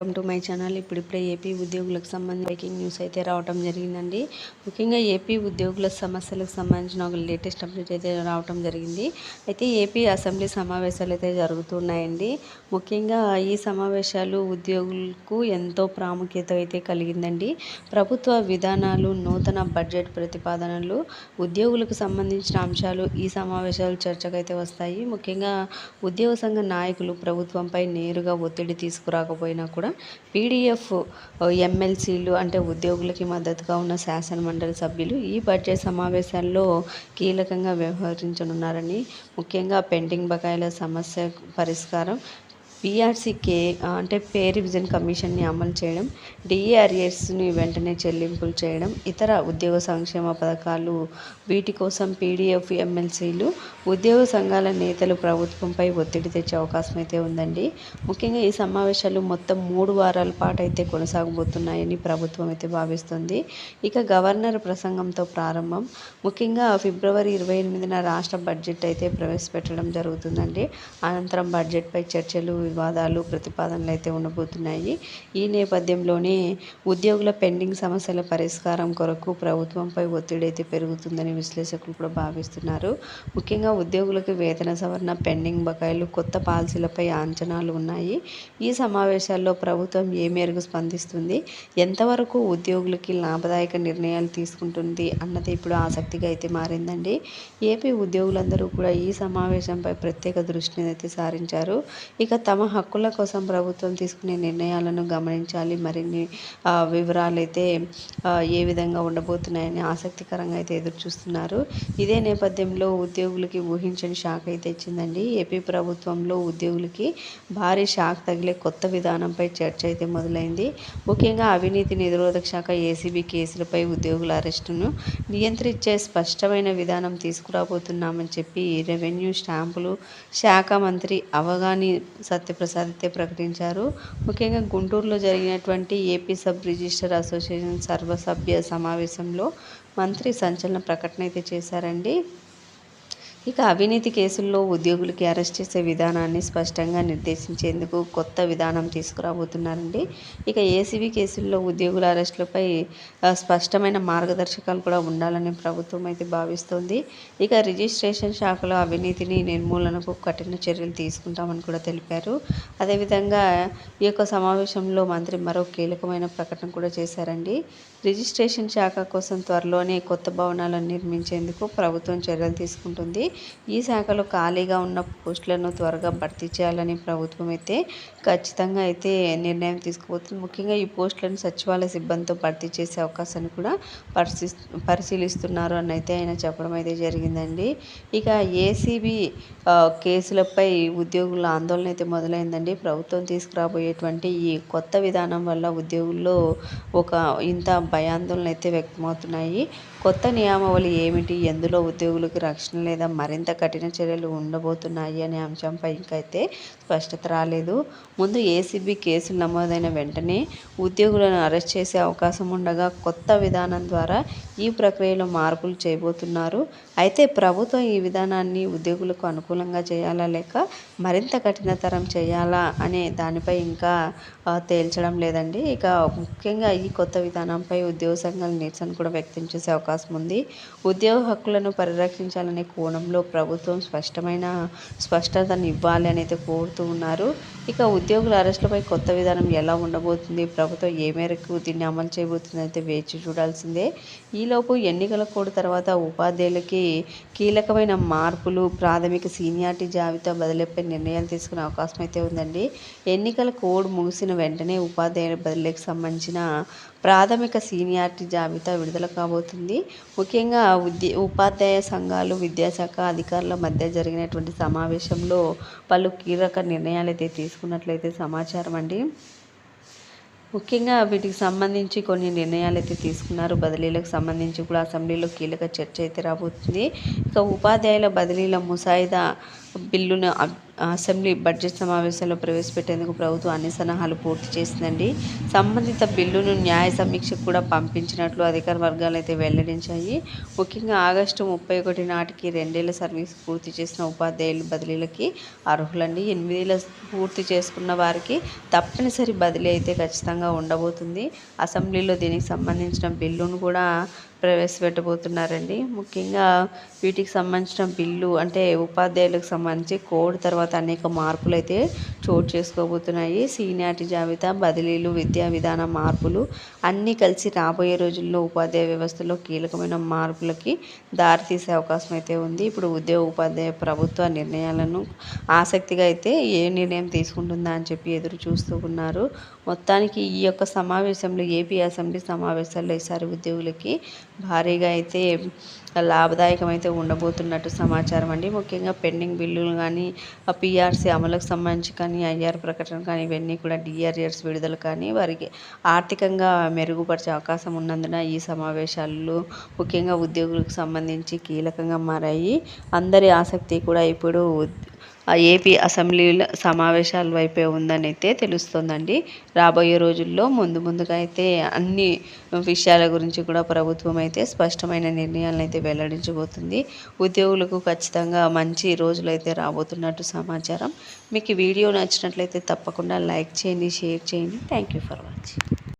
Welcome to my channel ఇప్పుడిప్పుడే AP ఉద్యోగులకు సంబంధించి బ్రేకింగ్ న్యూస్ అయితే రావటం జరిగిందండి. ముఖ్యంగా ఏపీ ఉద్యోగుల సమస్యలకు సంబంధించిన ఒక లేటెస్ట్ అప్డేట్ అయితే రావటం జరిగింది. అయితే ఏపీ అసెంబ్లీ సమావేశాలు అయితే జరుగుతున్నాయండి. ముఖ్యంగా ఈ సమావేశాలు ఉద్యోగులకు ఎంతో ప్రాముఖ్యత అయితే కలిగిందండి. ప్రభుత్వ విధానాలు నూతన బడ్జెట్ ప్రతిపాదనలు ఉద్యోగులకు సంబంధించిన అంశాలు ఈ సమావేశాలు చర్చకైతే వస్తాయి. ముఖ్యంగా ఉద్యోగ సంఘ నాయకులు ప్రభుత్వంపై నేరుగా ఒత్తిడి తీసుకురాకపోయినా కూడా పీడిఎఫ్ ఎమ్మెల్సీలు అంటే ఉద్యోగులకి మద్దతుగా ఉన్న శాసనమండలి సభ్యులు ఈ బడ్జెట్ సమావేశాల్లో కీలకంగా వ్యవహరించనున్నారని ముఖ్యంగా పెండింగ్ బకాయిల సమస్య పరిష్కారం పీఆర్సీకే అంటే పే రివిజన్ కమిషన్ని అమలు చేయడం డిఏఆర్ఎస్ని వెంటనే చెల్లింపులు చేయడం ఇతర ఉద్యోగ సంక్షేమ పథకాలు వీటి కోసం పీడిఎఫ్ ఎమ్మెల్సీలు ఉద్యోగ సంఘాల నేతలు ప్రభుత్వంపై ఒత్తిడి తెచ్చే అవకాశం అయితే ఉందండి. ముఖ్యంగా ఈ సమావేశాలు మొత్తం మూడు వారాల పాటు అయితే కొనసాగబోతున్నాయని ప్రభుత్వం అయితే భావిస్తుంది. ఇక గవర్నర్ ప్రసంగంతో ప్రారంభం. ముఖ్యంగా ఫిబ్రవరి ఇరవై ఎనిమిదిన రాష్ట్ర బడ్జెట్ అయితే ప్రవేశపెట్టడం జరుగుతుందండి. అనంతరం బడ్జెట్పై చర్చలు వివాదాలు ప్రతిపాదనలు అయితే ఉండబోతున్నాయి. ఈ నేపథ్యంలోనే ఉద్యోగుల పెండింగ్ సమస్యల పరిష్కారం కొరకు ప్రభుత్వంపై ఒత్తిడి అయితే పెరుగుతుందని విశ్లేషకులు కూడా భావిస్తున్నారు. ముఖ్యంగా ఉద్యోగులకు వేతన సవరణ పెండింగ్ బకాయిలు కొత్త పాలసీలపై అంచనాలు ఉన్నాయి. ఈ సమావేశాల్లో ప్రభుత్వం ఏ మేరకు స్పందిస్తుంది? ఎంతవరకు ఉద్యోగులకి లాభదాయక నిర్ణయాలు తీసుకుంటుంది అన్నది ఇప్పుడు ఆసక్తిగా అయితే మారిందండి. ఏపీ ఉద్యోగులందరూ కూడా ఈ సమావేశంపై ప్రత్యేక దృష్టిని అయితే సారించారు. ఇక తమ తమ హక్కుల కోసం ప్రభుత్వం తీసుకునే నిర్ణయాలను గమనించాలి. మరిన్ని వివరాలు అయితే ఏ విధంగా ఉండబోతున్నాయని ఆసక్తికరంగా అయితే ఎదురు చూస్తున్నారు ఇదే నేపథ్యంలో ఉద్యోగులకి ఊహించని షాక్ అయితే ఇచ్చిందండి ఏపీ ప్రభుత్వంలో ఉద్యోగులకి భారీ షాక్ తగిలే కొత్త విధానంపై చర్చ అయితే మొదలైంది. ముఖ్యంగా అవినీతి నిరోధక శాఖ ఏసీబీ కేసులపై ఉద్యోగుల అరెస్టును నియంత్రించే స్పష్టమైన విధానం తీసుకురాబోతున్నామని చెప్పి రెవెన్యూ స్టాంపులు శాఖ మంత్రి అవగాని సత్యప్రసాద్ అయితే ప్రకటించారు. ముఖ్యంగా గుంటూరులో జరిగినటువంటి ఏపీ సబ్ రిజిస్టర్ అసోసియేషన్ సర్వసభ్య సమావేశంలో మంత్రి సంచలన ప్రకటన అయితే చేశారండి. ఇక అవినీతి కేసుల్లో ఉద్యోగులకి అరెస్ట్ చేసే విధానాన్ని స్పష్టంగా నిర్దేశించేందుకు కొత్త విధానం తీసుకురాబోతున్నారండి. ఇక ఏసీబీ కేసుల్లో ఉద్యోగుల అరెస్టులపై స్పష్టమైన మార్గదర్శకాలు కూడా ఉండాలని ప్రభుత్వం అయితే భావిస్తోంది. ఇక రిజిస్ట్రేషన్ శాఖలో అవినీతిని నిర్మూలనకు కఠిన చర్యలు తీసుకుంటామని కూడా తెలిపారు. అదేవిధంగా ఈ యొక్క సమావేశంలో మంత్రి మరో కీలకమైన ప్రకటన కూడా చేశారండి. రిజిస్ట్రేషన్ శాఖ కోసం త్వరలోనే కొత్త భవనాలను నిర్మించేందుకు ప్రభుత్వం చర్యలు తీసుకుంటుంది. ఈ శాఖలో ఖాళీగా ఉన్న పోస్టులను త్వరగా భర్తీ చేయాలని ప్రభుత్వం అయితే ఖచ్చితంగా అయితే నిర్ణయం తీసుకుపోతుంది. ముఖ్యంగా ఈ పోస్టులను సచివాలయ సిబ్బందితో భర్తీ చేసే అవకాశాన్ని కూడా పరిశీ పరిశీలిస్తున్నారు అని అయితే ఆయన చెప్పడం అయితే జరిగిందండి. ఇక ఏసీబీ కేసులపై ఉద్యోగుల ఆందోళన అయితే మొదలైందండి. ప్రభుత్వం తీసుకురాబోయేటువంటి ఈ కొత్త విధానం వల్ల ఉద్యోగుల్లో ఒక ఇంత భయాందోళన అయితే వ్యక్తమవుతున్నాయి. కొత్త నియామవళి ఏమిటి? ఎందులో ఉద్యోగులకు రక్షణ లేదా మరింత కఠిన చర్యలు ఉండబోతున్నాయి అనే అంశంపై ఇంకైతే స్పష్టత రాలేదు. ముందు ఏసీబీ కేసులు నమోదైన వెంటనే ఉద్యోగులను అరెస్ట్ చేసే అవకాశం ఉండగా కొత్త విధానం ద్వారా ఈ ప్రక్రియలో మార్పులు చేయబోతున్నారు. అయితే ప్రభుత్వం ఈ విధానాన్ని ఉద్యోగులకు అనుకూలంగా చేయాలా లేక మరింత కఠినతరం చేయాలా అనే దానిపై ఇంకా తేల్చడం లేదండి. ఇక ముఖ్యంగా ఈ కొత్త విధానంపై ఉద్యోగ సంఘాల నిరసన కూడా వ్యక్తం చేసే అవకాశం అవకాశం ఉంది. ఉద్యోగ హక్కులను పరిరక్షించాలనే కోణంలో ప్రభుత్వం స్పష్టమైన స్పష్టతను ఇవ్వాలి అని అయితే కోరుతూ ఉన్నారు. ఇక ఉద్యోగుల అరెస్టులపై కొత్త విధానం ఎలా ఉండబోతుంది? ప్రభుత్వం ఏ మేరకు దీన్ని అమలు చేయబోతుంది అయితే వేచి చూడాల్సిందే. ఈలోపు ఎన్నికల కోడ్ తర్వాత ఉపాధ్యాయులకి కీలకమైన మార్పులు ప్రాథమిక సీనియారిటీ జాబితా బదిలీపై నిర్ణయాలు తీసుకునే అవకాశం అయితే ఉందండి. ఎన్నికల కోడ్ ముగిసిన వెంటనే ఉపాధ్యాయుల బదిలీకి సంబంధించిన ప్రాథమిక సీనియారిటీ జాబితా విడుదల కాబోతుంది. ముఖ్యంగా ఉద్య ఉపాధ్యాయ సంఘాలు విద్యాశాఖ అధికారుల మధ్య జరిగినటువంటి సమావేశంలో పలు కీలక నిర్ణయాలు అయితే తీసుకున్నట్లయితే సమాచారం అండి. ముఖ్యంగా వీటికి సంబంధించి కొన్ని నిర్ణయాలు అయితే తీసుకున్నారు. బదిలీలకు సంబంధించి కూడా అసెంబ్లీలో కీలక చర్చ అయితే రాబోతుంది. ఇక ఉపాధ్యాయుల బదిలీల ముసాయిదా బిల్లును అసెంబ్లీ బడ్జెట్ సమావేశంలో ప్రవేశపెట్టేందుకు ప్రభుత్వం అన్ని సన్నాహాలు పూర్తి చేసిందండి. సంబంధిత బిల్లును న్యాయ సమీక్షకు కూడా పంపించినట్లు అధికార వర్గాలు అయితే వెల్లడించాయి. ముఖ్యంగా ఆగస్టు ముప్పై ఒకటి నాటికి రెండేళ్ళ సర్వీస్ పూర్తి చేసిన ఉపాధ్యాయులు బదిలీలకి అర్హులండి. ఎనిమిదేళ్ళ పూర్తి చేసుకున్న వారికి తప్పనిసరి బదిలీ అయితే ఖచ్చితంగా ఉండబోతుంది. అసెంబ్లీలో దీనికి సంబంధించిన బిల్లును కూడా ప్రవేశపెట్టబోతున్నారండి. ముఖ్యంగా వీటికి సంబంధించిన బిల్లు అంటే ఉపాధ్యాయులకు సంబంధించి కోడ్ తర్వాత అనేక మార్పులు అయితే చోటు చేసుకోబోతున్నాయి. సీనియారిటీ జాబితా బదిలీలు విద్యా విధాన మార్పులు అన్నీ కలిసి రాబోయే రోజుల్లో ఉపాధ్యాయ వ్యవస్థలో కీలకమైన మార్పులకి దారితీసే అవకాశం అయితే ఉంది. ఇప్పుడు ఉద్యోగ ఉపాధ్యాయ ప్రభుత్వ నిర్ణయాలను ఆసక్తిగా అయితే ఏ నిర్ణయం తీసుకుంటుందా అని చెప్పి ఎదురు చూస్తూ ఉన్నారు. మొత్తానికి ఈ యొక్క సమావేశంలో ఏపీ అసెంబ్లీ సమావేశాల్లో ఈసారి ఉద్యోగులకి భారీగా అయితే లాభదాయకం అయితే ఉండబోతున్నట్టు సమాచారం అండి. ముఖ్యంగా పెండింగ్ బిల్లులు కానీ పిఆర్సీ అమలుకు సంబంధించి కానీ ఐఆర్ ప్రకటన కానీ ఇవన్నీ కూడా డిఆర్ఎస్ విడుదల కానీ వారికి ఆర్థికంగా మెరుగుపరిచే అవకాశం ఉన్నందున ఈ సమావేశాలు ముఖ్యంగా ఉద్యోగులకు సంబంధించి కీలకంగా మారాయి. అందరి ఆసక్తి కూడా ఇప్పుడు ఏపీ అసెంబ్లీల సమావేశాల వైపే ఉందని అయితే తెలుస్తోందండి. రాబోయే రోజుల్లో ముందు ముందుగా అయితే అన్ని విషయాల గురించి కూడా ప్రభుత్వం అయితే స్పష్టమైన నిర్ణయాలను అయితే వెల్లడించబోతుంది. ఉద్యోగులకు ఖచ్చితంగా మంచి రోజులు అయితే రాబోతున్నట్టు సమాచారం. మీకు వీడియో నచ్చినట్లయితే తప్పకుండా లైక్ చేయండి షేర్ చేయండి. Thank you for watching.